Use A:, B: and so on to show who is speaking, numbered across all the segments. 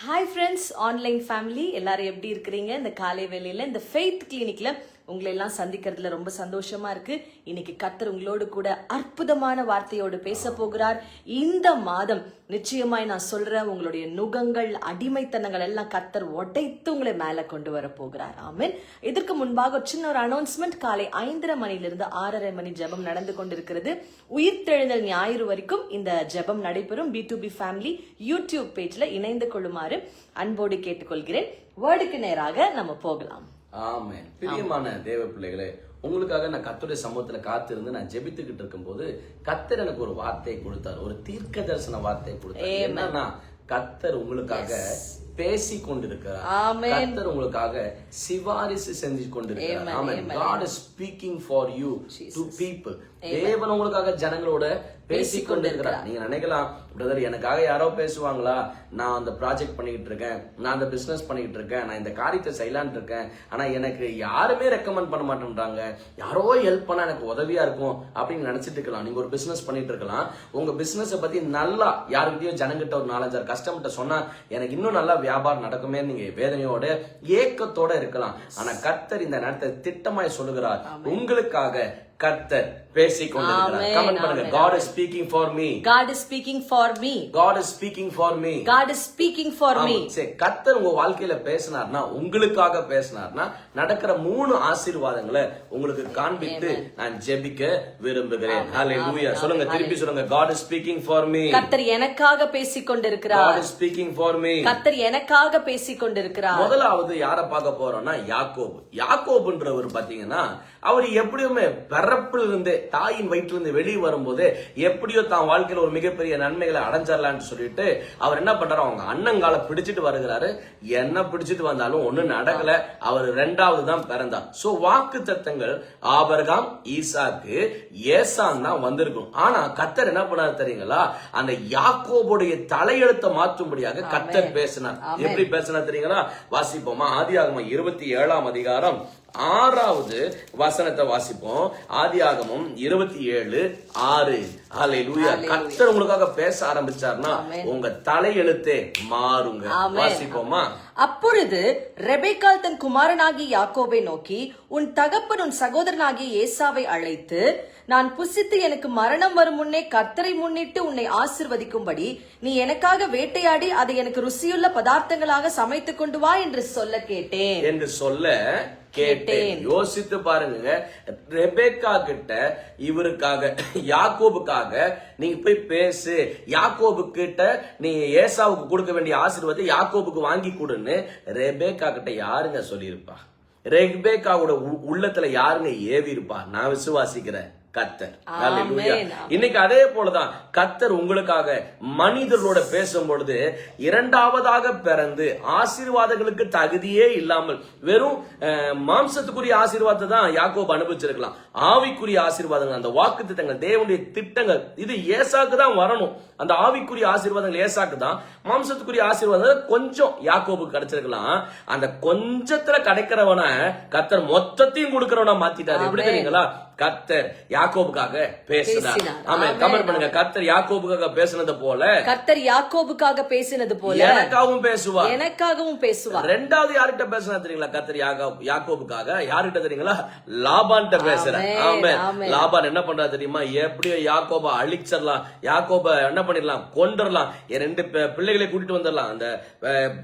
A: Hi friends online family எல்லாரும் எப்படி இருக்கிறீங்க? இந்த காலை வேலையில் இந்த ஃபெய்த் கிளினிக்கில் உங்களை எல்லாம் சந்திக்கிறதுல ரொம்ப சந்தோஷமா இருக்கு. இன்னைக்கு கத்தர் உங்களோடு கூட அற்புதமான வார்த்தையோடு பேச போகிறார். இந்த மாதம் நிச்சயமாய் நான் சொல்றேன் உங்களுடைய நுகங்கள் அடிமைத்தனங்கள் எல்லாம் கத்தர் உடைத்து உங்களை மேல கொண்டு வர போகிறார். ஆமீன். இதற்கு முன்பாக சின்ன ஒரு அனௌன்ஸ்மெண்ட் காலை ஐந்தரை மணிலிருந்து ஆறரை மணி ஜெபம் நடந்து கொண்டிருக்கிறது. உயிர்த்தெழுதல் ஞாயிறு வரைக்கும் இந்த ஜெபம் நடைபெறும். B to B family YouTube பேஜ்ல இணைந்து கொள்ளுமாறு அன்போடு கேட்டுக்கொள்கிறேன். வேர்டுக்கு நேராக நம்ம போகலாம்.
B: ஆமென். பிரியமான தேவ பிள்ளைகளே உங்களுக்காக நான் கர்த்தருடைய சமூகத்துல காத்திருந்து நான் ஜெபித்துக்கிட்டு இருக்கும்போது கத்தர் எனக்கு ஒரு வார்த்தையை கொடுத்தார். ஒரு தீர்க்க தரிசன வார்த்தையை கொடுத்தார். என்னன்னா கத்தர் உங்களுக்காக பேசி கொண்டிருக்கிறார். கத்தர் உங்களுக்காக சிபாரிசு செஞ்சு கொண்டிருக்கிறார் ஆமென் God is speaking for you to people. தேவன் உங்களுக்காக ஜனங்களோட பேசி கொண்டிருக்கிறார் நீங்க நினைக்கலாம் பிரதர் எனக்காக யாரோ பேசுவாங்களா? நான் அந்த ப்ராஜெக்ட் பண்ணிக்கிட்டு இருக்கேன். நான் அந்த பிசினஸ் பண்ணிக்கிட்டு இருக்கேன். நான் இந்த காரியத்தை செய்யலான்னு இருக்கேன். ஆனா எனக்கு யாருமே ரெக்கமெண்ட் பண்ண மாட்டேன்றாங்க. யாரோ ஹெல்ப் பண்ணா எனக்கு உதவியா இருக்கும் அப்படின்னு நினைச்சிட்டு இருக்கலாம். நீங்க ஒரு பிசினஸ் பண்ணிட்டு இருக்கலாம். உங்க பிசினஸ் பத்தி நல்லா யாருக்கிட்டயும் ஜனங்கிட்ட ஒரு நாலஞ்சாறு கஸ்டமர்கிட்ட சொன்னா எனக்கு இன்னும் நல்லா வியாபாரம் நடக்குமே நீங்க வேதனையோட ஏக்கத்தோட இருக்கலாம். ஆனா கர்த்தர் இந்த நேரத்தை திட்டமாய் சொல்லுகிறார். உங்களுக்காக கர்த்தர் பேசிக் கொண்டிருக்கிறார் கமெண்ட் பண்ணுங்க. God is speaking for me.
A: God is speaking for me.
B: God is speaking for me.
A: God is speaking for me.
B: ஆமா, சரி கர்த்தர் உங்க வாழ்க்கையில பேசினார்னா உங்களுக்காக பேசினார்னா நடக்கிற மூணு ஆசீர்வாதங்களை உங்களுக்கு காண்பித்து நான் ஜெபிக்க விரும்புகிறேன். ஹalleluya சொல்லுங்க திருப்பி சொல்லுங்க. God is speaking for me.
A: கத்தர் எனக்காக பேசிக் கொண்டிருக்கிறார்
B: God is speaking for me.
A: கத்தர் எனக்காக பேசிக் கொண்டிருக்கிறார்
B: முதலாவது யார பார்க்க போறோம்னா யாக்கோபு. யாக்கோபுன்றவர் பாத்தீங்கன்னா அவர் எப்படியுமே பிறப்பில் இருந்து தாயின் வயிற்றுல இருந்து வெளியே வரும்போது எப்படியோ தான் வாழ்க்கையில ஒரு மிகப்பெரிய நன்மைகளை அடைஞ்சிடலாம்னு சொல்லிட்டு அவர் என்ன பண்றாரு? அவங்க அண்ணங்கால பிடிச்சிட்டு வருகிறாரு. என்ன பிடிச்சிட்டு வந்தாலும் ஒண்ணு நடக்கல. அவர் ரெண்டாவது தான் பிறந்தார். சோ வாக்கு தத்தங்கள் ஆபரகாம் ஈசாக்கு ஏசான் தான் வந்திருக்கும். ஆனா கத்தர் என்ன பண்ணாரு தெரியுங்களா? அந்த யாக்கோபுடைய தலையெழுத்தை மாற்றும்படியாக கத்தர் பேசினார். எப்படி பேசினார் தெரியுங்களா? வாசிப்போமா? ஆதியாகமம் இருபத்தி ஏழாம் அதிகாரம். ஆறாவது வசனத்தை வாசிப்போம். ஆதியாகமம் இருபத்தி ஏழு ஆறு. ஹalleluya கர்த்தர் உங்களுக்காக பேச ஆரம்பிச்சார்னா உங்க தலையெழுத்தே மாறுங்க. வாசிப்போமா?
A: அப்பொழுது ரெபேக்கால் தன் குமாரனாகிய யாக்கோபை நோக்கி உன் தகப்பன் உன் சகோதரனாகிய ஏசாவை அழைத்து நான் புசித்து எனக்கு மரணம் வரும் முன்னே கர்த்தரை முன்னிட்டு உன்னை ஆசிர்வதிக்கும்படி நீ எனக்காக வேட்டையாடி அதை எனக்கு ருசியுள்ள பதார்த்தங்களாக சமைத்துக் கொண்டு வா என்று சொல்ல கேட்டேன்.
B: என்று சொல்ல கேட்டேன். யோசித்து பாருங்க. ரெபேக்கா கிட்ட இவருக்காக யாக்கோபுக்காக நீங்க போய் பேசு. யாக்கோபு கிட்ட நீ ஏசாவுக்கு கொடுக்க வேண்டிய ஆசீர்வாதத்தை யாக்கோபுக்கு வாங்கி கொடுன்னு ரெபேக்கா கிட்ட யாருங்க சொல்லியிருப்பா? ரெபேக்காவோட உள்ளத்துல யாருங்க ஏவி இருப்பா நான் விசுவாசிக்கிறேன். கத்தர். இன்னைக்கு அதே போலதான் கத்தர் உங்களுக்காக மனிதர்களோட பேசும் பொழுது இரண்டாவதாக பிறந்து ஆசீர்வாதங்களுக்கு தகுதியே இல்லாமல் வெறும் மாம்சத்துக்குரிய ஆசீர்வாதத்தை தான் யாக்கோப் அனுபவிச்சிருக்கலாம். ஆவிக்குரிய ஆசீர்வாதங்கள் அந்த வாக்கு திட்டங்கள் தேவனுடைய திட்டங்கள் இது ஏசாக்கு தான் வரணும். அந்த ஆவிக்குரிய ஆசீர்வாதங்கள் ஏசாக்கு தான். மாம்சத்துக்குரிய ஆசீர்வாதம் கொஞ்சம் யாக்கோபுக்கு கிடைச்சிருக்கலாம். அந்த கொஞ்சத்துல கிடைக்கிறவன கத்தர் மொத்தத்தையும் கொடுக்கிறவனா மாத்திட்டாரு. எப்படி தெரியுங்களா? கத்தர் யாக்கோபுக்காக பேசினார். ஆமா கமெண்ட் பண்ணுங்க. கத்தர் யாக்கோபுக்காக பேசினது போல
A: கர்த்தர் யாக்கோபுக்காக பேசினது போல
B: எனக்காகவும் பேசுவார்.
A: எனக்காகவும் பேசுவார்.
B: ரெண்டாவது யார்கிட்ட பேசினா தெரியுங்களா? யாக்கோ- யாக்கோபுக்காக? யார்கிட்ட தெரியுங்களா? லாபான்ட்ட பேசுறேன் ஆமா. லாபான் என்ன பண்றா தெரியுமா? எப்படியோ யாக்கோப அழிச்சிடலாம். யாக்கோப என்ன பண்ணிடலாம்? கொண்டுடலாம் ரெண்டு பிள்ளைகளை கூட்டிட்டு வந்துடலாம். அந்த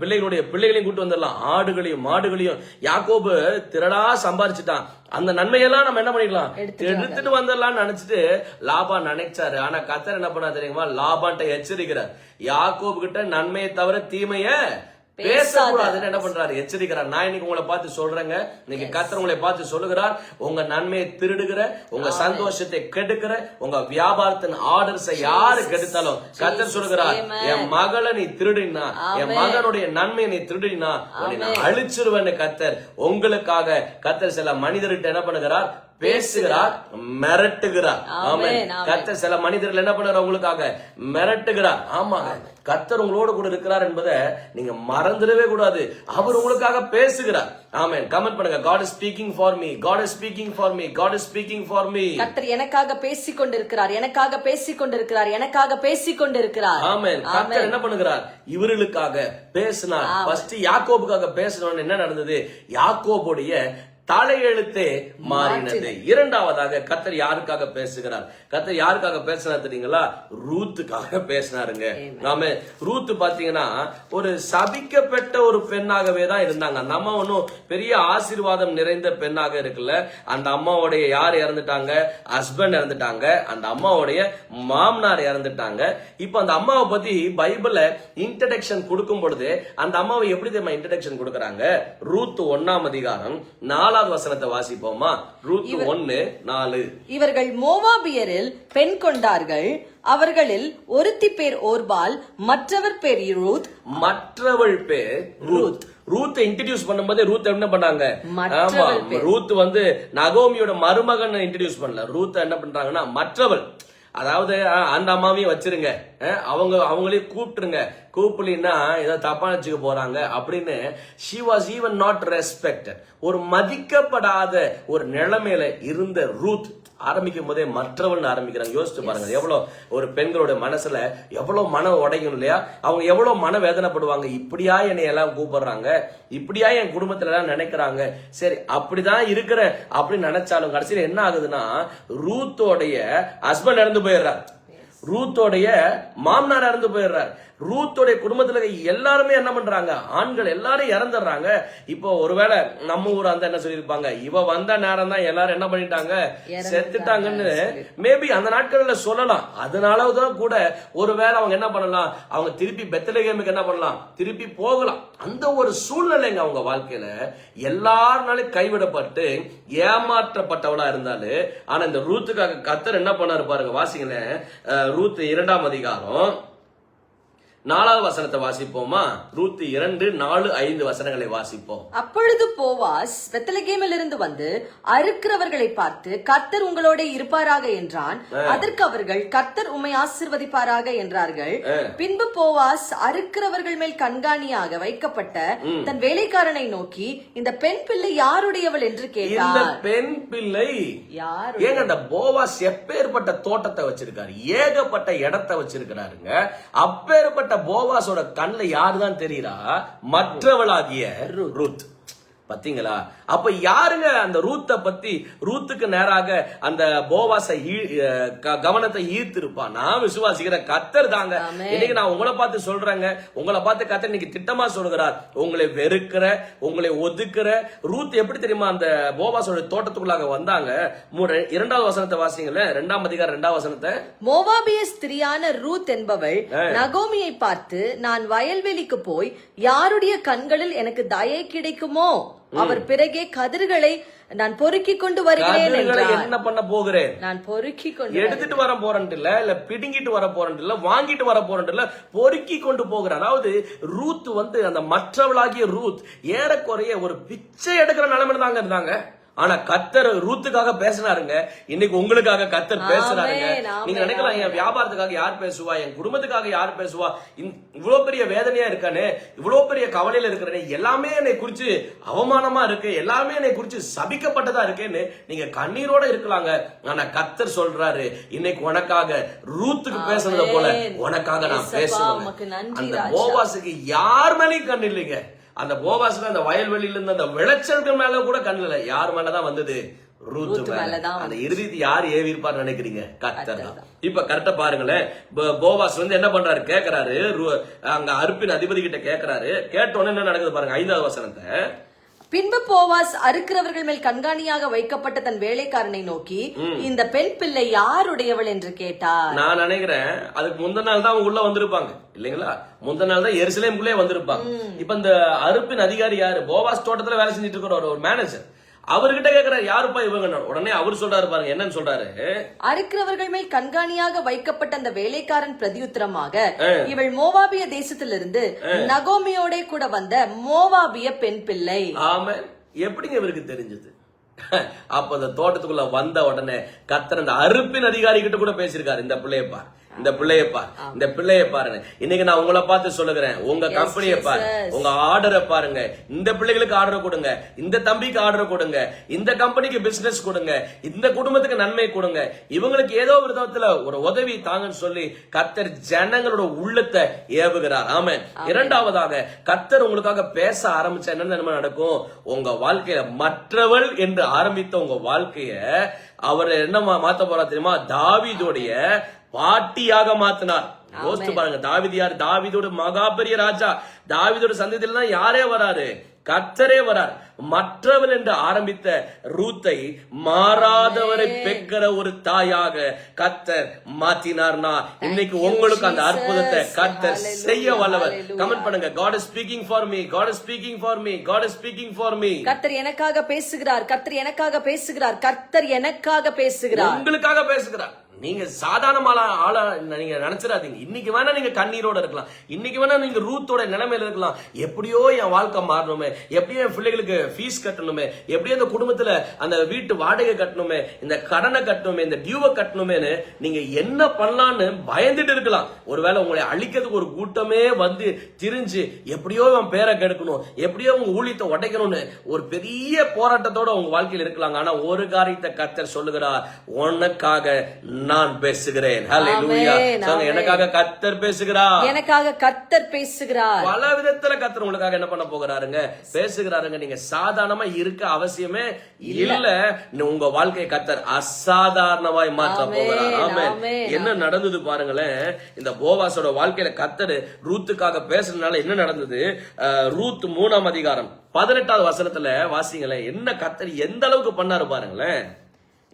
B: பிள்ளைகளுடைய பிள்ளைகளையும் கூட்டிட்டு வந்துடலாம். ஆடுகளையும் மாடுகளையும். யாக்கோபு திரளா சம்பாரிச்சுட்டான். அந்த நன்மையெல்லாம் நம்ம என்ன பண்ணிடலாம்? எடுத்துட்டு வந்துடலாம்னு நினைச்சிட்டு லாபா நினைச்சாரு. ஆனா கத்தர் என்ன பண்ணா தெரியுமா? லாபான்ட்ட எச்சரிக்கிறார். யாக்கோபு கிட்ட நன்மையை தவிர தீமைய பேசக்கூடாதுன்னு என்ன பண்றாரு? எச்சரிக்கிறார். நான் இன்னைக்கு உங்களை பார்த்து சொல்றேங்க. இன்னைக்கு கத்தர் உங்களை பார்த்து சொல்லுகிறார். உங்க நன்மையை திருடுகிற உங்க சந்தோஷத்தை கெடுக்கிற உங்க வியாபாரத்தின் ஆர்டர்ஸை யாரு கெடுத்தாலும் கத்தர் சொல்லுகிறார் என் மகளை நீ திருடினா என் மகனுடைய நன்மையை நீ திருடினா உன்னை நான் அழிச்சிருவேன்னு கத்தர் உங்களுக்காக கத்தர் சில மனிதர்கிட்ட என்ன பண்ணுகிறார்? பேசுகிறார் மிரட்டுகிறார்.
A: ஆமென்.
B: கர்த்தர் சில மனிதர்கள் என்ன பண்ணுறார் உங்களுக்காக? மிரட்டுகிறார். ஆமாங்க கர்த்தர் உங்களோடு கூட இருக்கிறார் என்பதை நீங்க மறந்துடவே கூடாது. அவர் உங்களுக்காக பேசுகிறார். ஆமென். கமெண்ட் பண்ணுங்க. God is speaking for me God is speaking for me God is speaking for me
A: கர்த்தர் எனக்காக பேசிக் கொண்டிருக்கிறார் எனக்காக பேசிக் கொண்டிருக்கிறார் எனக்காக பேசிக் கொண்டிருக்கிறார்
B: ஆமென். கர்த்தர் என்ன பண்ணுகிறார்? இவர்களுக்காக பேசினார். ஃபர்ஸ்ட் யாக்கோபுக்காக பேசினோன்னு என்ன நடந்தது? யாக்கோபுடைய தலையெழுத்தே மாறினது. இரண்டாவதாக கர்த்தர் யாருக்காக பேசுகிறார்? கர்த்தர் யாருக்காக பேசினார் தெரியுங்களா? ரூத்துக்காக பேசினாருங்க. ஆமே ரூத் பாத்தீங்கன்னா ஒரு சபிக்கப்பட்ட ஒரு பெண்ணாகவே தான் இருந்தாங்க. அந்த அம்மா ஒன்றும் பெரிய ஆசீர்வாதம் நிறைந்த பெண்ணாக இருக்குல்ல அந்த அம்மாவுடைய யார் இறந்துட்டாங்க? ஹஸ்பண்ட் இறந்துட்டாங்க. அந்த அம்மாவுடைய மாமனார் இறந்துட்டாங்க. இப்போ அந்த அம்மாவை பத்தி பைபிள்ல இன்ட்ரடக்ஷன் கொடுக்கும் பொழுது அந்த அம்மாவை எப்படி தெரியுமா இன்ட்ரடக்ஷன் கொடுக்கறாங்க? ரூத் ஒன்னாம் அதிகாரம் நாலாவது வசனத்தை வாசிப்போமா? ரூத் ஒன்னு நாலு.
A: இவர்கள் மோவாபியரில் பெண் கொண்டார்கள். அவர்களில் ஒருத்தி பேர் ஓர்பால் மற்றவர் பேர் ரூத்.
B: மற்றவள் பேர் ரூத். ரூத். இன்ட்ரடியூஸ் பண்ணும்போது ரூத் என்ன பண்ணாங்க? ஆமா ரூத் வந்து நகோமியோட மருமகன் இன்ட்ரடியூஸ் பண்ணல. ரூத் என்ன பண்றாங்கன்னா மற்றவள். அதாவது அந்த அம்மாவையும் வச்சிருங்க. அவங்க அவங்களையும் கூப்பிட்டுருங்க. கூப்பிடலின்னா ஏதோ தப்பா வச்சுக்க போறாங்க அப்படின்னு she was even not respected ஒரு மதிக்கப்படாத ஒரு நிலைமையில இருந்த ரூத் ஆரம்பிக்கும் போதே மற்றவள் ஆரம்பிக்கிறாங்க. யோசிச்சு பாருங்க. எவ்வளவு ஒரு பெண்களோட மனசுல எவ்வளவு மன உடையும் இல்லையா? அவங்க எவ்வளவு மன வேதனைப்படுவாங்க. இப்படியா என்னை எல்லாம் கூப்பிடுறாங்க? இப்படியா என் குடும்பத்துல எல்லாம் நினைக்கிறாங்க? சரி அப்படிதான் இருக்கிற அப்படின்னு நினைச்சாலும் கடைசியில என்ன ஆகுதுன்னா ரூத்தோடைய ஹஸ்பண்ட் இறந்து போயிடுறார். ரூத்தோடைய மாமனார் இறந்து போயிடுறார். ரூத்தோடைய குடும்பத்துல இருக்க எல்லாருமே என்ன பண்றாங்க? ஆண்கள் எல்லாரும் இறந்துடுறாங்க. இப்போ ஒருவேளை நம்ம ஊர் அந்த என்ன சொல்லியிருப்பாங்க? இவ வந்த நேரம் தான் எல்லாரும் என்ன பண்ணிட்டாங்க? செத்துட்டாங்கன்னு மேபி அந்த நாட்கள்ல சொல்லலாம். அதனாலதான் கூட ஒருவேளை அவங்க என்ன பண்ணலாம்? அவங்க திருப்பி பெத்தலகேமுக்கு என்ன பண்ணலாம்? திருப்பி போகலாம். அந்த ஒரு சூழ்நிலைங்க அவங்க வாழ்க்கையில. எல்லாருனாலும் கைவிடப்பட்டு ஏமாற்றப்பட்டவளா இருந்தாலும் ஆனா இந்த ரூத்துக்காக கத்தர் என்ன பண்ணாரு பாருங்க வாசிங்களேன். ரூத் இரண்டாம் அதிகாரம். நாலாவது வசனத்தை வாசிப்போமா? ரூத் இரண்டு நாலு ஐந்து வசனங்களை வாசிப்போம்.
A: அப்பொழுது போவாஸ் பெத்தலகேமிலிருந்து வந்து அறுக்கிறவர்களை பார்த்து கர்த்தர் உங்களோட இருப்பாராக என்றான். அதற்கு அவர்கள் கர்த்தர் உம்மை ஆசிர்வதிப்பாராக என்றார்கள். பின்பு போவாஸ் அறுக்கிறவர்கள் மேல் கண்காணியாக வைக்கப்பட்ட தன் வேலைக்காரனை நோக்கி இந்த பெண் பிள்ளை யாருடையவள்? என்று கேட்டார்.
B: பெண் பிள்ளை
A: யார்
B: ஏங்க அந்த போவாஸ் எப்பேற்பட்ட தோட்டத்தை வச்சிருக்காரு? ஏகப்பட்ட இடத்தை வச்சிருக்கிறாருங்க. அப்பேற்பட்ட போவாஸோட கண்ணுல யாருதான் தெரியுறா? மற்றவளாகிய ரூத். பாத்தீங்களா? அப்ப யாருங்க அந்த ரூத்தை பத்தி ரூத்துக்கு நேராக அந்த போவாசை கவனத்தை ஈர்த்திருப்பா? நான் விசுவாசிக்கிற கத்தர் தாங்க. இன்னைக்கு நான் உங்களை பார்த்து சொல்றேங்க. உங்களை பார்த்து கத்தர் இன்னைக்கு திட்டமா சொல்கிறார் உங்களை வெறுக்கிற உங்களை ஒதுக்குற ரூத் எப்படி தெரியுமா அந்த போவாசோட தோட்டத்துக்குள்ளாக வந்தாங்க? இரண்டாவது வசனத்தை வாசிங்களேன். ரெண்டாம் அதிகாரம் ரெண்டாவது வசனத்தை.
A: மோவாபிய ஸ்திரியான ரூத் என்பவள் நகோமியை பார்த்து நான் வயல்வெளிக்கு போய் யாருடைய கண்களில் எனக்கு தயை கிடைக்குமோ? அவர் பிறகே கதிர்களை நான் பொறுக்கிக் கொண்டு வருகிறேன்
B: என்ன பண்ண போகிறேன்?
A: நான் பொறுக்கிக் கொண்டு
B: எடுத்துட்டு வர போறேன் இல்ல இல்ல பிடுங்கிட்டு வர போறேன் இல்ல வாங்கிட்டு வர போறேன் இல்ல பொறுக்கி கொண்டு போகிற அதாவது ரூத் வந்து அந்த மற்றவளாகிய ரூத் ஏறக்குறைய ஒரு பிச்சை எடுக்கிற நிலைமையில தாங்க இருந்தாங்க. ஆனா கத்தர் ரூத்துக்காக பேசினாருங்க. இன்னைக்கு உங்களுக்காக கத்தர் பேசுறாருங்க நீங்க நினைக்கலாம் என் வியாபாரத்துக்காக யார் பேசுவா? என் குடும்பத்துக்காக யார் பேசுவா? இவ்வளவு பெரிய வேதனையா இருக்கானே? இவ்வளவு பெரிய கவலையில இருக்கிறனே? எல்லாமே என்னை குறிச்சு அவமானமா இருக்கு. எல்லாமே என்னை குறிச்சு சபிக்கப்பட்டதா இருக்கேன்னு நீங்க கண்ணீரோட இருக்கலாங்க. ஆனா கத்தர் சொல்றாரு இன்னைக்கு உனக்காக ரூத்துக்கு பேசுனது போல. உனக்காக நான் பேசுவேன். அந்த. போவாசுக்கு யார் மேலேயும் கண் இல்லைங்க. அந்த போவாசுக்கு அந்த வயல்வெளியில இருந்த அந்த விளைச்சல்கள் மேல கூட கண் இல்ல. யார் மேலதான் வந்தது? ரூத் அந்த இறுதி யார் ஏவி இருப்பார் நினைக்கிறீங்க? கத்தர் தான். இப்ப கரெக்டா பாருங்களேன் போவாஸ் வந்து என்ன பண்றாரு? கேக்குறாரு. அங்க அருப்பின் அதிபதி கிட்ட கேக்குறாரு. கேட்ட உடனே என்ன நடக்குது பாருங்க ஐந்தாவது வசனத்தை.
A: பின்பு போவாஸ் அறுக்கிறவர்கள் மேல் கண்காணியாக வைக்கப்பட்ட தன் வேலைக்காரனை நோக்கி இந்த பெண் பிள்ளை யாருடையவள் என்று கேட்டார்.
B: நான் நினைக்கிறேன் அதுக்கு முந்தின நாள் தான் அவங்க உள்ள வந்திருப்பாங்க. இல்லைங்களா? முந்தின நாள் தான் எருசலேமுக்குள்ளே வந்திருப்பாங்க. இப்ப இந்த அருப்பின் அதிகாரி யாரு? போவாஸ் தோட்டத்துல வேலை செஞ்சுட்டு இருக்கிற ஒரு மேனேஜர் அவர்கிட்ட கேக்குறாரு யாருப்பா இவங்க? உடனே அவர் சொல்றாரு பாருங்க என்னன்னு சொல்றாரு?
A: அறுக்கிறவர்கள் மேல் கண்காணியாக வைக்கப்பட்ட அந்த வேலைக்காரன் பிரதியுத்தரமாக இவள் மோவாபிய தேசத்திலிருந்து நகோமியோட கூட வந்த மோவாபிய பெண் பிள்ளை.
B: ஆமா. எப்படிங்க இவருக்கு தெரிஞ்சது? அப்ப அந்த தோட்டத்துக்குள்ள வந்த உடனே கத்தர் அந்த அறுப்பின் அதிகாரி கிட்ட கூட பேசியிருக்காரு இந்த பிள்ளைய பார். இந்த பிள்ளைய பார். இந்த பிள்ளைய பாருங்க. இன்னைக்கு நான் உங்களை பார்த்து சொல்லுகிறேன். உங்க கம்பெனியை பாரு. உங்க ஆர்டரை பாருங்க. இந்த பிள்ளைகளுக்கு ஆர்டர் கொடுங்க. இந்த தம்பிக்கு ஆர்டர் கொடுங்க. இந்த கம்பெனிக்கு பிசினஸ் கொடுங்க. இந்த குடும்பத்துக்கு நன்மை கொடுங்க. இவங்களுக்கு ஏதோ ஒரு விதத்துல ஒரு உதவி தாங்கன்னு சொல்லி கத்தர் ஜனங்களோட உள்ளத்தை ஏவுகிறார். ஆமா இரண்டாவதாக கத்தர் உங்களுக்காக பேச ஆரம்பிச்சா என்ன நன்மை நடக்கும்? உங்க வாழ்க்கையில மற்றவள் என்று ஆரம்பித்த உங்க வாழ்க்கைய அவர் என்ன மாத்த போறா தெரியுமா? தாவீதுடைய பாட்டியாக மாத்தினார். யோசிச்சு பாருங்க தாவிது யார்? தாவிதோட மகா பெரிய ராஜா. தாவிதோட சந்ததியில யாரே வராரு? கத்தரே வரார். மற்றவள் என்று ஆரம்பித்த ரூத்தை மாறாதவரை பெக்கிற ஒரு தாயாக கத்தர் மாத்தினார்னா. இன்னைக்கு உங்களுக்கு அந்த அற்புதத்தை கத்தர் செய்ய வல்லவர். கமெண்ட் பண்ணுங்க God is speaking for me God is speaking for me God is speaking for me
A: கர்த்தர் எனக்காக பேசுகிறார் கர்த்தர் எனக்காக பேசுகிறார் கர்த்தர் எனக்காக பேசுகிறார்.
B: உங்களுக்காக பேசுகிறார். நீங்க சாதாரணமான ஆளா நீங்க நினைச்சிடாதீங்க. இன்னைக்கு வேணா நீங்க கண்ணீரோட இருக்கலாம். இன்னைக்கு வேணா நீங்க ரூத்தோட நிலைமையில இருக்கலாம். எப்படியோ என் வாழ்க்கை மாறணுமே. எப்படியோ என் பிள்ளைகளுக்கு ஃபீஸ் கட்டணுமே. எப்படியோ இந்த குடும்பத்துல அந்த வீட்டு வாடகை கட்டணுமே. இந்த கடனை கட்டணுமே. இந்த டியூவை கட்டணுமேனு நீங்க என்ன பண்ணலாம்னு பயந்துட்டு இருக்கலாம். ஒருவேளை உங்களை அழிக்கிறதுக்கு ஒரு கூட்டமே வந்து திரிஞ்சு எப்படியோ அவன் பேரை கெடுக்கணும். எப்படியோ உங்க ஊழியத்தை உடைக்கணும்னு ஒரு பெரிய போராட்டத்தோட உங்க வாழ்க்கையில் இருக்கலாம் ஆனா ஒரு காரியத்தை கத்தர் சொல்லுகிறார். உனக்காக நான் பேசுகிறேன். எனக்காக கத்தர் பேசுகிறார்.
A: எனக்காக கர்த்தர் பேசுகிறார்.
B: பல விதத்துல கத்தர் உங்களுக்காக என்ன பண்ண போகிறாருங்க? பேசுகிறாருங்க. நீங்க சாதாரணமா இருக்க அவசியமே இல்ல. உங்க வாழ்க்கையை கத்தர் அசாதாரணமாய் மாற்ற போகிறார். ஆமென். என்ன நடந்தது பாருங்களேன். இந்த போவாஸோட வாழ்க்கையில கத்தர் ரூத்துக்காக பேசுறதுனால என்ன நடந்தது? ரூத் மூணாம் அதிகாரம் பதினெட்டாவது வசனத்துல வாசிங்களேன். என்ன கத்தர் எந்த அளவுக்கு பண்ணாரு பாருங்களேன்?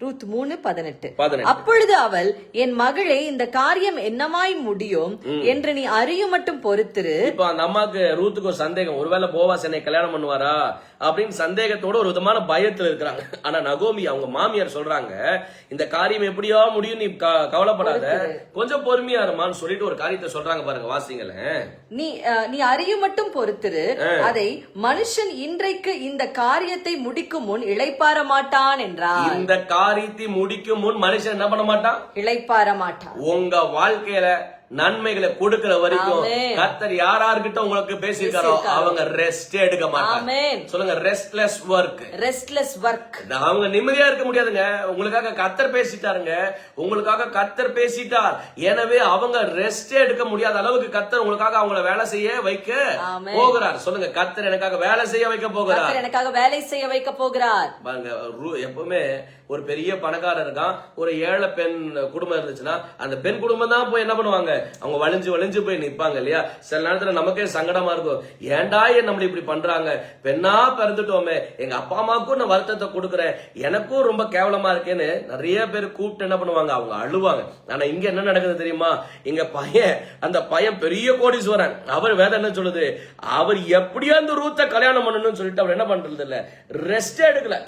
A: ரூத் மூணு
B: பதினெட்டு.
A: அப்பொழுது அவள் என் மகளே இந்த காரியம் என்னமாய் முடியும் என்று நீ அறியும் மட்டும் பொறுத்திரு.
B: இப்ப அந்த அம்மாக்கு ரூத்துக்கு ஒரு சந்தேகம். ஒருவேளை போவாஸ் என்னை கல்யாணம் பண்ணுவாரா? அப்படின்னு சந்தேகத்தோட ஒரு விதமான பயத்துல இருக்கிறாங்க. ஆனா நகோமி அவங்க மாமியார் சொல்றாங்க இந்த காரியம் எப்படியோ முடியும் நீ கவலைப்படாத. கொஞ்சம் பொறுமையா இருமான்னு சொல்லிட்டு ஒரு காரியத்தை சொல்றாங்க பாருங்க வாசிங்களேன்.
A: நீ நீ அறியும் மட்டும் பொறுத்திரு. அதை மனுஷன் இன்றைக்கு இந்த காரியத்தை முடிக்கும் முன் இளைப்பாற மாட்டான் என்றார்
B: இந்த காரியத்தை முடிக்கும் முன் மனுஷன் என்ன பண்ண மாட்டான்?
A: இளைப்பாற மாட்டான்.
B: உங்க வாழ்க்கையில நன்மைகளை கொடுக்கிற வரைக்கும். கர்த்தர் யார் யார்கிட்ட உங்களுக்கு பேசியிருக்காரோ அவங்க ரெஸ்டே எடுக்க மாட்டாங்க. சொல்லுங்க ரெஸ்ட்லெஸ் ஒர்க்
A: ரெஸ்ட்லெஸ் ஒர்க்
B: அவங்க நிம்மதியா இருக்க முடியாதுங்க. உங்களுக்காக கத்தர் பேசிட்டாருங்க. உங்களுக்காக கத்தர் பேசிட்டார். எனவே அவங்க ரெஸ்டே எடுக்க முடியாத அளவுக்கு கத்தர் உங்களுக்காக அவங்கள வேலை செய்ய வைக்க. போகிறார். சொல்லுங்க கத்தர் எனக்காக வேலை செய்ய வைக்க போகிறார்.
A: கர்த்தர் எனக்காக வேலை செய்ய வைக்க போகிறார்.
B: பாருங்க எப்பவுமே ஒரு பெரிய பணக்காரர் இருக்கான். ஒரு ஏழை பெண் குடும்பம் இருந்துச்சுன்னா அந்த பெண் குடும்பம் தான் போய் என்ன பண்ணுவாங்க? அவங்க வளைஞ்சு வளைஞ்சு போய் நிப்பாங்க இல்லையா? சில நேரத்துல நமக்கே சங்கடமா இருக்கும். ஏன்டா ஏன் நம்மளை இப்படி பண்றாங்க? பெண்ணா பிறந்துட்டோமே. எங்க அப்பா அம்மாவுக்கும் நான் வருத்தத்தை கொடுக்குறேன். எனக்கும் ரொம்ப கேவலமா இருக்கேன்னு நிறைய பேர் கூப்பிட்டு என்ன பண்ணுவாங்க? அவங்க அழுவாங்க. ஆனா இங்க என்ன நடக்குது தெரியுமா? இங்க பையன் அந்த பையன் பெரிய கோடீஸ்வரன். அவர் வேதம் என்ன சொல்லுது? அவர் எப்படியோ அந்த ரூத்தை கல்யாணம் பண்ணணும்னு சொல்லிட்டு அவர் என்ன பண்றது இல்ல ரெஸ்ட் எடுக்கல.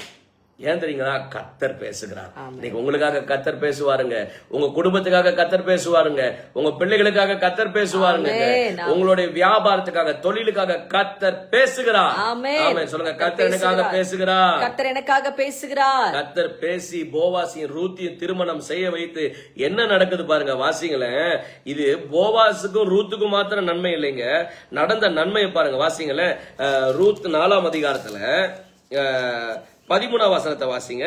B: ஏன் தெரியுங்களா கத்தர் பேசுகிறார். இன்னைக்கு உங்களுக்காக கத்தர் பேசுவாருங்க. உங்க குடும்பத்துக்காக கத்தர் பேசுவாருங்க. உங்க பிள்ளைகளுக்காக கத்தர் பேசுவாருங்க. உங்களுடைய வியாபாரத்துக்காக தொழிலுக்காக கத்தர் பேசுகிறார்.
A: ஆமென்.
B: சொல்லுங்க கத்தர் எனக்காக பேசுகிறார்.
A: கர்த்தர் எனக்காக பேசுகிறார்.
B: கத்தர் பேசி போவாசியும் ரூத்தையும் திருமணம் செய்ய வைத்து என்ன நடக்குது பாருங்க வாசிங்களேன். இது போவாஸுக்கும் ரூத்துக்கும் மாத்திரம் நன்மை இல்லைங்க. நடந்த நன்மையை பாருங்க வாசிங்களேன். ரூத் நாலாம் அதிகாரத்துல பதிமூணாம் வசனத்தை வாசிங்க.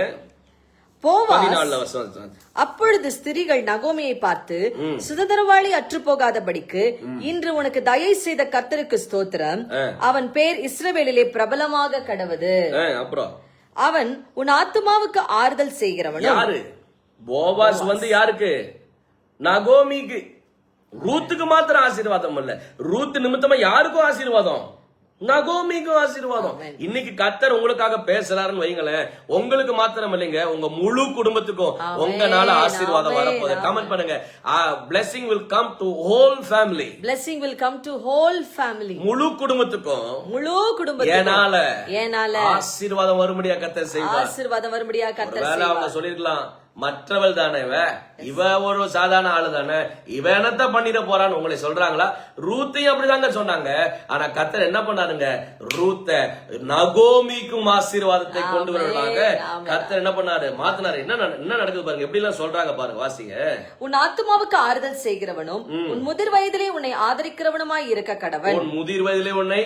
A: போவா
B: பதினாலுல வசனம்
A: அப்பொழுது ஸ்திரீகள் நகோமியை பார்த்து சுதந்திரவாளி அற்று போகாதபடிக்கு இன்று உனக்கு தயை செய்த கர்த்தருக்கு ஸ்தோத்திரம். அவன் பேர் இஸ்ரவேலிலே பிரபலமாக கடவது.
B: அப்புறம்?
A: அவன் உன் ஆத்துமாவுக்கு ஆறுதல் செய்கிறவனும்
B: யாரு? போவாஸ் வந்து யாருக்கு? நகோமிக்கு. ரூத்துக்கு மாத்திரம் ஆசீர்வாதம் இல்ல. ரூத் நிமித்தமா யாருக்கும் ஆசீர்வாதம்? நகோமிக்கும் ஆசீர்வாதம். இன்னைக்கு கத்தர் உங்களுக்காக பேசுறாருன்னு வைங்களேன். உங்களுக்கு மாத்திரம் இல்லைங்க உங்க முழு குடும்பத்துக்கும் உங்கனால ஆசீர்வாதம் வரப்போகுது. கமெண்ட் பண்ணுங்க. blessing will come to whole family.
A: Blessing will come to whole family.
B: முழு குடும்பத்துக்கும்
A: முழு குடும்பத்துக்கும்.
B: ஏனால
A: ஏனால
B: ஆசீர்வாதம் வரும்படியா கத்தர் செய்வார்?
A: ஆசீர்வாதம் வரும்படியா கர்த்தர்
B: வேலை அவங்க சொல்லிருக்கலாம் மற்றவள் தானே இவ? இவ ஒரு சாதாரண ஆளு தானே? இவ என்னத்த பண்ணிட போறான்னு உங்களை சொல்றாங்களா? ரூத்தையும் அப்படிதாங்க சொன்னாங்க. ஆனா கத்தர் என்ன பண்ணாருங்க? ரூத்த நகோமிக்கும் ஆசீர்வாதத்தை கொண்டு வருவதாக
A: ஆமென்.
B: கத்தர் என்ன பண்ணாரு? மாத்தினாரு. என்ன என்ன நடக்குது பாருங்க. எப்படி எல்லாம் சொல்றாங்க பாருங்க வாசிங்க.
A: உன் ஆத்துமாவுக்கு ஆறுதல் செய்கிறவனும் உன் முதிர் வயதிலே உன்னை ஆதரிக்கிறவனுமாய் இருக்க கடவன்.
B: உன் முதிர் வயதிலே உன்னை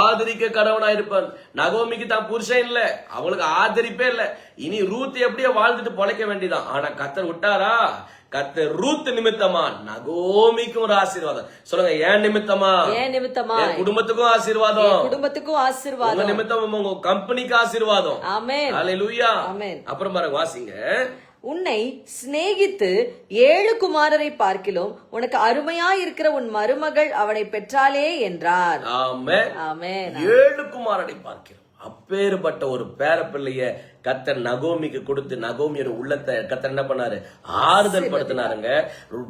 B: ஆதரிக்க கடவுளா இருப்பான் நகோமிக்கு தான் புருஷன் இல்ல. அவங்களுக்கு ஆதரிப்பே இல்ல. இனி ரூத் எப்படியோ வாழ்ந்துட்டு பொழைக்க வேண்டியதான் ஆனா கத்தர் விட்டாரா? கத்தர் ரூத் நிமித்தமா நகோமிக்கும் ஒரு ஆசீர்வாதம். சொல்லுங்க ஏன் நிமித்தமா?
A: ஏன் நிமித்தமா?
B: குடும்பத்துக்கும் ஆசீர்வாதம்?
A: குடும்பத்துக்கும் ஆசீர்வாதம்?
B: நிமித்தம் உங்க கம்பெனிக்கு ஆசீர்வாதம்.
A: ஆமென்.
B: ஹalleluya.
A: ஆமென்.
B: அப்புறம் பாருங்க வாசிங்க.
A: உன்னை சிநேகித்து ஏழு குமாரரை பார்க்கிலும் உனக்கு அருமையாய் இருக்கிற உன் மருமகள் அவனை பெற்றாளே என்றார்.
B: ஆமே
A: ஆமென்.
B: ஏழு குமாரனை பார்க்கிறோம். அப்பேறுபட்ட ஒரு பேர பிள்ளைய கத்தர் நகோமிக்கு கொடுத்து நகோமியோட உள்ளத்தை கத்தர் என்ன பண்ணாரு? ஆறுதல் படுத்தினாருங்க.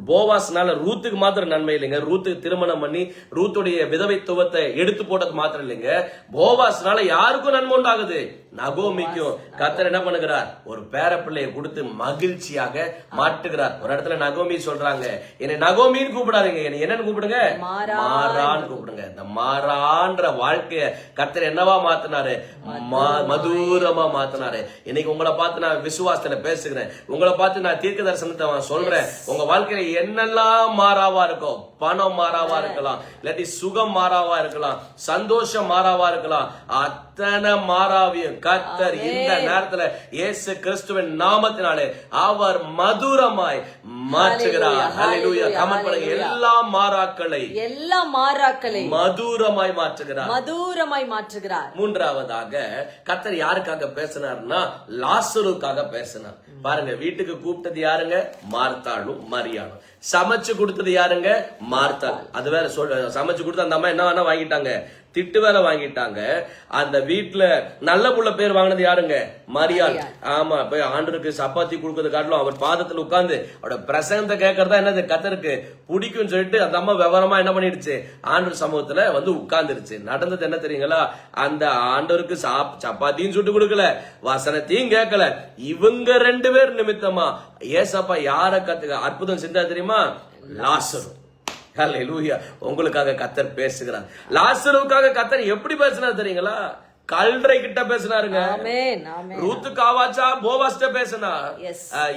B: போவாஸ்னால ரூத்துக்கு மாத்திரம் நன்மை இல்லைங்க. ரூத்துக்கு திருமணம் பண்ணி ரூத்துடைய விதவைத்துவத்தை எடுத்து போட்டது மாத்திரம் இல்லைங்க. போவாஸ்னால யாருக்கும் நன்மை உண்டாகுது? நகோமிக்கும் கத்தர் என்ன பண்ணுகிறார்? ஒரு பேர பிள்ளைய கொடுத்து மகிழ்ச்சியாக மாட்டுகிறார் ஒரு இடத்துல நகோமி சொல்றாங்க. என்னை நகோமின்னு கூப்பிடாதீங்க. என்னை என்னன்னு கூப்பிடுங்க?
A: மாறா.
B: மாறான்னு கூப்பிடுங்க. இந்த மாறான்ற வாழ்க்கைய கர்த்தர் என்னவா மாத்தினாரு? மதுரமா மாத்தினாரு. இன்னைக்கு உங்களை பார்த்து நான் விசுவாசத்துல பேசுகிறேன். உங்களை பார்த்து நான் தீர்க்க தரிசனத்தை சொல்றேன். உங்க வாழ்க்கையில என்னெல்லாம் மாறாவா இருக்கும் பணம் மாறாவா இருக்கலாம். இல்லாட்டி சுகம் மாறாவா இருக்கலாம். சந்தோஷம் மாறாவா இருக்கலாம். அத்தனை மாறாவியும் கர்த்தர் இந்த நேரத்துல இயேசு கிறிஸ்துவின் நாமத்தினாலே அவர் மதுரமாய் மாற்றுகிறார்.
A: Hallelujah,
B: hallelujah. கமெண்ட் பண்ணுங்க.
A: hallelujah.
B: எல்லா மாறாக்களை
A: எல்லா மாறாக்களை
B: மதுரமாய் மாற்றுகிறார்.
A: மதுரமாய் மாற்றுகிறார்.
B: மூன்றாவதாக கத்தர் யாருக்காக பேசினார்னா லாசருக்காக பேசினார். பாருங்க வீட்டுக்கு கூப்பிட்டது யாருங்க? மார்த்தாளும் மரியாளும். சமைச்சு கொடுத்தது யாருங்க? மார்த்தாள். அது வேற சொல் சமைச்சு கொடுத்து அந்த அம்மா என்ன வேணா வாங்கிட்டாங்க? திட்டு வேற வாங்கிட்டாங்க. அந்த வீட்டுல நல்ல புள்ள பேர் வாங்கினது யாருங்க? மரியாள். ஆமா போய் ஆண்டருக்கு சப்பாத்தி கொடுக்கறது காட்டிலும் அவர் பாதத்துல உட்கார்ந்து அவரோட பிரசங்கத்தை கேட்கறதா என்னது? கத்தருக்கு பிடிக்கும்னு சொல்லிட்டு அந்த அம்மா விவரமா என்ன பண்ணிடுச்சு? ஆண்டவர் சமூகத்துல வந்து உட்கார்ந்துருச்சு. நடந்தது என்ன தெரியுங்களா? அந்த ஆண்டவருக்கு சாப் சப்பாத்தியும் சுட்டு கொடுக்கல வசனத்தையும் கேட்கல இவங்க ரெண்டு பேர் நிமித்தமா ஏசப்பா யார கத்துக்க அற்புதம் செஞ்சா தெரியுமா? லாசரு. ஹalleluya. உங்களுக்காக கத்தர் பேசுகிறார். லாசருவுக்காக கத்தர் எப்படி பேசினார் தெரியுங்களா? கல்றை கிட்ட பேசினாருங்க. ரூத்துக்கு ஆவாச்சா? போவாஸ்ட பேசினார்.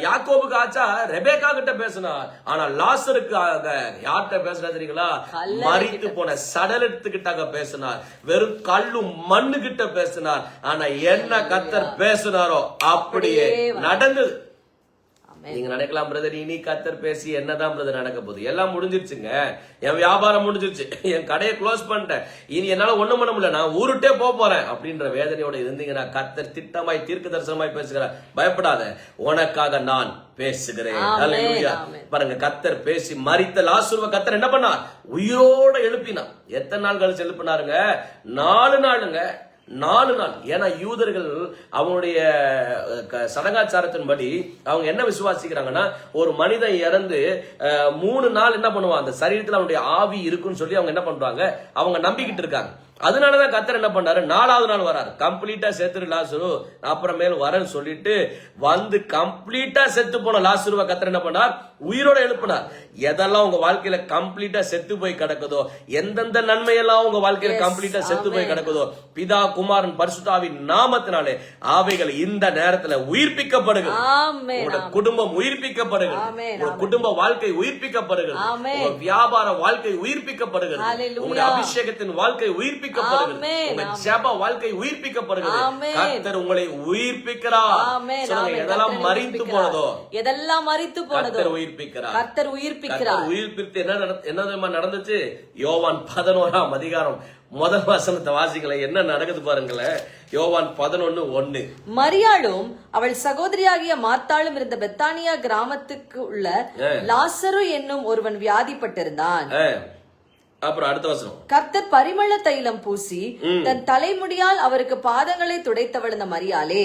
B: யாக்கோபுக்கு ஆச்சா? ரெபேக்கா கிட்ட பேசினார். ஆனா லாசருக்காக யார்கிட்ட பேசினா தெரியுங்களா? மறித்து போன சடலத்துக்கிட்டாக பேசினார். வெறும் கல்லும் மண்ணு கிட்ட பேசினார். ஆனா என்ன கத்தர் பேசினாரோ அப்படியே நடந்தது. நீங்க நினைக்கலாம் பிரதர் இனி கத்தர் பேசி என்னதான் பிரதர் நடக்க போகுது? எல்லாம் முடிஞ்சிருச்சுங்க. என் வியாபாரம் முடிஞ்சிருச்சு. என் கடையை க்ளோஸ் பண்ணிட்டேன். இனி என்னால ஒண்ணும் பண்ண முடியல. நான் ஊருட்டே போக போறேன். அப்படின்ற வேதனையோட இருந்தீங்கன்னா கத்தர் திட்டமாய் தீர்க்க தரிசனமாய் பேசுகிறார். பயப்படாத. உனக்காக நான் பேசுகிறேன். பாருங்க கத்தர் பேசி மறித்த லாசுருவ கத்தர் என்ன பண்ணார்? உயிரோட எழுப்பினார். எத்தனை நாள் கழிச்சு எழுப்பினாருங்க? நாலு நாளுங்க. நாலு நாள். ஏன்னா யூதர்கள் அவங்களுடைய சடங்காச்சாரத்தின்படி அவங்க என்ன விசுவாசிக்கிறாங்கன்னா ஒரு மனிதன் இறந்து மூணு நாள் என்ன பண்ணுவான்? அந்த சரீரத்தில் அவனுடைய ஆவி இருக்குன்னு சொல்லி அவங்க என்ன பண்றாங்க? அவங்க நம்பிக்கிட்டு இருக்காங்க. அதனாலதான் கத்தர் என்ன பண்ணாரு நாலாவது நாள் வராரு. கம்ப்ளீட்டா செத்துரு லாசுரு. அப்புறமேல் வரேன்னு சொல்லிட்டு வந்து கம்ப்ளீட்டா செத்து போன லாசுருவ கத்தர் என்ன பண்ணார்? உயிரோட எழுப்பினார். எதெல்லாம் உங்க வாழ்க்கையில கம்ப்ளீட்டா செத்து போய் கிடக்குதோ எந்தெந்த நன்மையெல்லாம் உங்க வாழ்க்கையில கம்ப்ளீட்டா செத்து போய். கிடக்குதோ பிதா குமாரன் பரிசுத்தாவின் நாமத்தினாலே அவைகள் இந்த நேரத்துல உயிர்ப்பிக்கப்படுகிறது. உங்களோட குடும்பம் உயிர்ப்பிக்கப்படுகிறது.
A: ஆமென்,
B: உங்க குடும்ப வாழ்க்கை உயிர்ப்பிக்கப்படுகிறது. வியாபார வாழ்க்கை உயிர்ப்பிக்கப்படுகிறது. உங்களுடைய அபிஷேகத்தின் வாழ்க்கை உயிர்ப்பிக்கப்படுகிறது. உங்க. ஜெப வாழ்க்கை உயிர்ப்பிக்கப்படுகிறது. கர்த்தர் உங்களை உயிர்ப்பிக்கிறார். எதெல்லாம் மறித்து. போனதோ
A: எதெல்லாம் மறித்து போனதோ
B: உயிர்ப்பிக்கிறார்.
A: கர்த்தர் உயிர்ப்பிக்கிறார்.
B: உயிர்ப்பித்து என்ன என்ன நடந்துச்சு? யோவான் பதினோராம் அதிகாரம் முதல் வசனத்தை வாசிக்கல. என்ன நடக்குது பாருங்களேன். யோவான் பதினொன்னு ஒண்ணு
A: மரியாளும் அவள் சகோதரியாகிய மார்த்தாளும் இருந்த பெத்தானியா கிராமத்துக்கு உள்ள லாசரு என்னும் ஒருவன் வியாதிப்பட்டிருந்தான்.
B: அப்புறம் அடுத்த வசனம்.
A: கர்த்தர் பரிமள தைலம் பூசி தன் தலைமுடியால் அவருக்கு பாதங்களை துடைத்தவள் இந்த மரியாளே.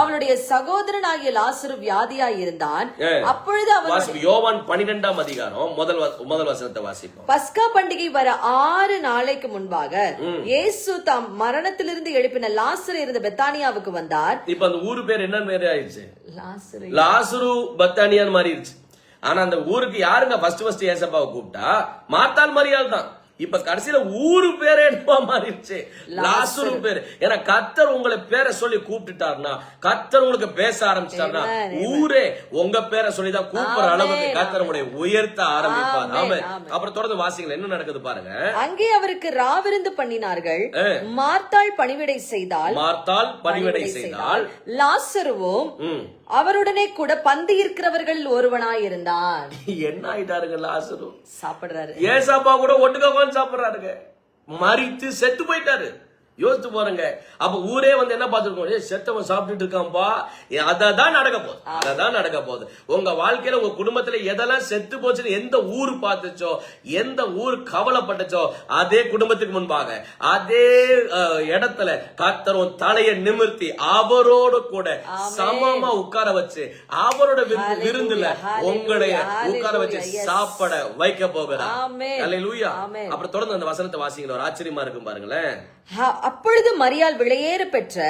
A: அவளுடைய சகோதரனாகிய லாசரு வியாதியாய் இருந்தான். அப்பொழுது அவன்
B: யோவான் பனிரெண்டாம் அதிகாரம் முதல் முதல் வசனத்தை வாசிப்போம்.
A: பஸ்கா பண்டிகை வர ஆறு நாளைக்கு முன்பாக இயேசு தாம் மரணத்திலிருந்து எழுப்பின லாசரு இருந்த பெத்தானியாவுக்கு வந்தார்.
B: இப்ப அந்த ஊரு பேர் என்ன பேர் ஆயிடுச்சு
A: லாசரு.
B: லாசுரு பத்தானியான்னு மாறிடுச்சு. ஆனா அந்த ஊருக்கு யாருங்க ஃபர்ஸ்ட் ஃபர்ஸ்ட் ஏசப்பாவை கூப்பிட்டா? மாத்தாள் மரியாள் தான் இப்ப கடைசியில ஊரு பேரே என்னவா மாறிடுச்சு? லாசுரு பேரு. ஏன்னா கத்தர் உங்களை பேரை சொல்லி கூப்பிட்டுட்டாருன்னா கத்தர் உங்களுக்கு பேச ஆரம்பிச்சிட்டாருன்னா ஊரே உங்க பேரை சொல்லி தான் கூப்பிடுற அளவுக்கு கத்தர் உங்களை உயர்த்த ஆரம்பிப்பார். ஆமா அப்புறம் தொடர்ந்து வாசிங்களேன் என்ன நடக்குது பாருங்க.
A: அங்கே அவருக்கு ராவிருந்து பண்ணினார்கள். மார்த்தாள் பணிவிடை செய்தால்
B: மார்த்தால் பணிவிடை செய்தால்
A: லாசருவும். அவருடனே கூட பந்தி இருக்கிறவர்கள் ஒருவனாய் இருந்தான்
B: என்ன ஆயிட்டாருங்க லாசுரு?
A: சாப்பிடுறாரு.
B: ஏசாப்பா கூட ஒட்டுக்க உட்கார்ந்து சாப்பிடுறாருங்க மறித்து செத்து போயிட்டாரு. யோசித்து போறேங்க அப்ப ஊரே வந்து என்ன பார்த்திருக்கோம்? ஏய் செத்தவன் சாப்பிட்டுட்டு இருக்கான்பா. அததான் நடக்க போகுது. அததான் நடக்க போகுது. உங்க வாழ்க்கையில உங்க குடும்பத்துல எதெல்லாம் செத்து போச்சுன்னு எந்த ஊர் பார்த்துச்சோ எந்த ஊர் கவலைப்பட்டுச்சோ அதே குடும்பத்துக்கு முன்பாக அதே இடத்துல கத்தரும் தலையை நிமிர்த்தி அவரோடு கூட சமமா உட்கார வச்சு அவரோட விருந்து- விருந்துல உங்களை உட்கார வச்சு சாப்பிட வைக்க போகிறார். அப்புறம் தொடர்ந்து அந்த வசனத்தை வாசிங்களா ஒரு ஆச்சரியமா இருக்கும் பாருங்களேன்.
A: அப்பொழுது மரியாள் விளையேற பெற்ற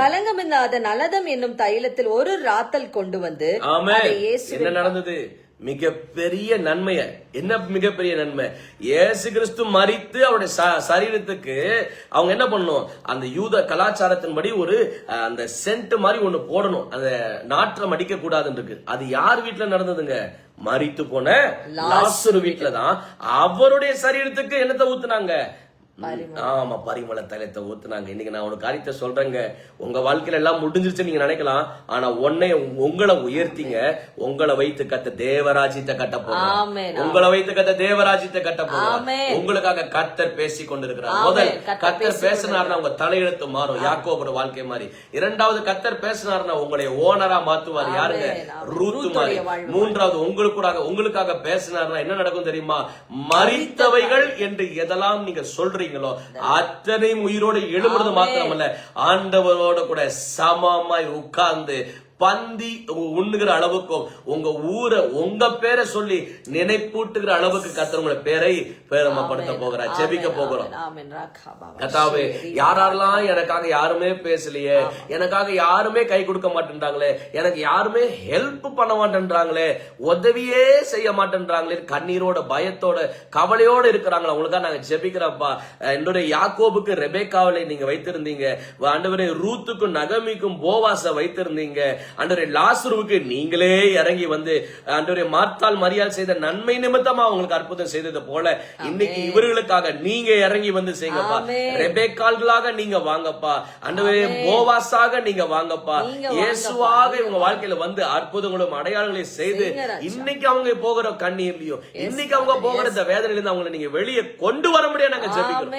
A: கலங்கமில்லாத நலதம் என்னும் தைலத்தில் ஒரு ராத்தல் கொண்டு வந்து
B: என்ன நடந்தது? மிகப்பெரிய நன்மைய என்ன மிகப்பெரிய நன்மை? இயேசு கிறிஸ்து மரித்து அவருடைய சரீரத்துக்கு அவங்க என்ன பண்ணணும்? அந்த யூத கலாச்சாரத்தின்படி ஒரு அந்த சென்ட் மாதிரி ஒண்ணு போடணும். அந்த நாற்றம் அடிக்க கூடாதுன்னு இருக்கு அது யார் வீட்டுல நடந்ததுங்க? மரித்து போன லாசுரு வீட்டுல. தான். அவருடைய சரீரத்துக்கு என்னத்தை ஊத்துனாங்க? ஆமா பரிமள தைலத்தை ஊத்துனாங்க. இன்னைக்கு நான் ஒரு காரியத்தை சொல்றேங்க. உங்க வாழ்க்கையில எல்லாம் முடிஞ்சிருச்சு நீங்க நினைக்கலாம். ஆனா உன்னை உங்களை உயர்த்திங்க. உங்களை வைத்து கத்த தேவராஜ்யத்தை கட்ட போறோம். உங்களை வைத்து கத்த தேவராஜ்யத்தை கட்ட போறோம். உங்களுக்காக கர்த்தர் பேசி கொண்டிருக்கிறார். முதல்
A: கர்த்தர்
B: பேசினார்னா உங்க தலையெழுத்து மாறும். யாக்கோபோட வாழ்க்கை மாதிரி இரண்டாவது கர்த்தர் பேசினார்னா உங்களை ஓனரா மாத்துவார். யாருங்க?
A: ஆமென்.
B: ரூத்
A: ரூத்துடைய
B: மாதிரி. மூன்றாவது உங்களுக்காக உங்களுக்காக பேசினார்னா என்ன நடக்கும் தெரியுமா? மறித்தவைகள் என்று எதெல்லாம் நீங்க சொல்றீங்களோ அத்தனையும் உயிரோடு எழும்புறது மாத்திரமல்ல. ஆண்டவரோட கூட சமமாய் உட்கார்ந்து பந்தி உண்ணுகிற அளவுக்கும் உங்க ஊரை உங்க பேரை சொல்லி நினைப்பூட்டுகிற அளவுக்கு கத்தர் உங்களை பேரை பேரமப்படுத்த போகிறார். ஜெபிக்க போகிறோம். கத்தாவே யாரெல்லாம் எனக்காக யாருமே பேசலையே எனக்காக யாருமே கை கொடுக்க மாட்டேன்றாங்களே எனக்கு யாருமே ஹெல்ப் பண்ண மாட்டேன்றாங்களே உதவியே செய்ய மாட்டேன்றாங்களே கண்ணீரோட பயத்தோட கவலையோட இருக்கிறாங்களா உங்களுக்காக நாங்க ஜெபிக்கிறப்பா. என்னுடைய யாக்கோபுக்கு ரெபேக்காவலை நீங்க வைத்திருந்தீங்க. ஆண்டவரே ரூத்துக்கும் நகமிக்கும் போவாச வைத்திருந்தீங்க. ஆண்டவரே லாசுருவுக்கு நீங்களே இறங்கி வந்து ஆண்டவரே மார்த்தால் மரியாள் செய்த நன்மை நிமித்தமா உங்களுக்கு அற்புதம் செய்தது போல இன்னைக்கு இவர்களுக்காக நீங்க இறங்கி வந்து செய்யுங்கப்பா. ரெபேக்கால்களாக நீங்க வாங்கப்பா. ஆண்டவரே போவாஸாக நீங்க வாங்கப்பா. இயேசுவாக இவங்க வாழ்க்கையில வந்து அற்புதங்களும் அடையாளங்களையும் செய்து. இன்னைக்கு அவங்க போகிற கண்ணீர்லயும் இன்னைக்கு அவங்க போகிற இந்த வேதனையில இருந்து அவங்களை நீங்க வெளியே கொண்டு வர முடியாது நாங்க ஜெபிக்கிறோம்.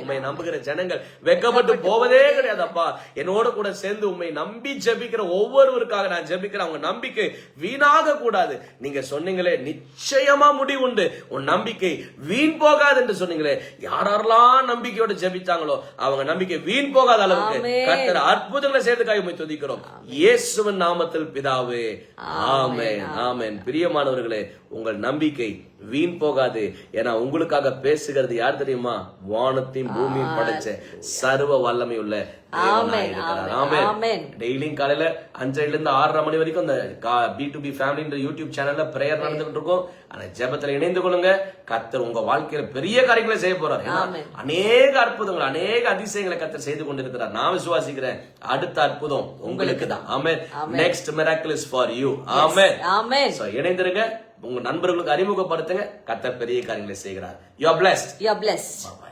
B: உண்மை நம்புகிற ஜனங்கள் வெக்கப்பட்டு போவதே கிடையாதப்பா. என்னோட கூட சேர்ந்து உண்மை நம்பி ஜெபிக்கிற ஒவ்வொருவருக்காக நான் ஜெபிக்கிறேன் அவங்க நம்பிக்கை வீணாக கூடாது. நீங்க சொன்னீங்களே நிச்சயமா முடிவு உண்டு. உன் நம்பிக்கை வீண் போகாது என்று சொன்னீங்களே யாரெல்லாம் நம்பிக்கையோட ஜெபிச்சாங்களோ அவங்க நம்பிக்கை வீண் போகாத அளவுக்கு. கர்த்தர் அற்புதங்களை செய்து உண்மை துதிக்கிறோம். இயேசுவின் நாமத்தில் பிதாவே ஆமென் ஆமென் பிரியமானவர்களே உங்கள் நம்பிக்கை வீண் போகாது. ஏன்னா உங்களுக்காக பேசுகிறது யார் தெரியுமா? வானத்தையும் பூமியும் படைச்ச சர்வ வல்லமை உள்ள டெய்லியும் காலையில அஞ்சரைல இருந்து ஆறரை மணி வரைக்கும் இந்த B to B family YouTube சேனல்ல பிரேயர் நடந்துகிட்டு இருக்கும். அந்த ஜெபத்துல இணைந்து கொள்ளுங்க. கத்தர் உங்க வாழ்க்கையில பெரிய காரியங்களை செய்ய போறார். அநேக அற்புதங்களை அநேக அதிசயங்களை கத்தர் செய்து கொண்டிருக்கிறார். நான் விசுவாசிக்கிறேன். அடுத்த அற்புதம் உங்களுக்கு தான். Amen. Next miracle for you amen So, இணைந்திருங்க. உங்க நண்பர்களுக்கு அறிமுகப்படுத்துங்க. கத்தர் பெரிய காரியங்களை செய்கிறார். You are blessed
A: you are blessed.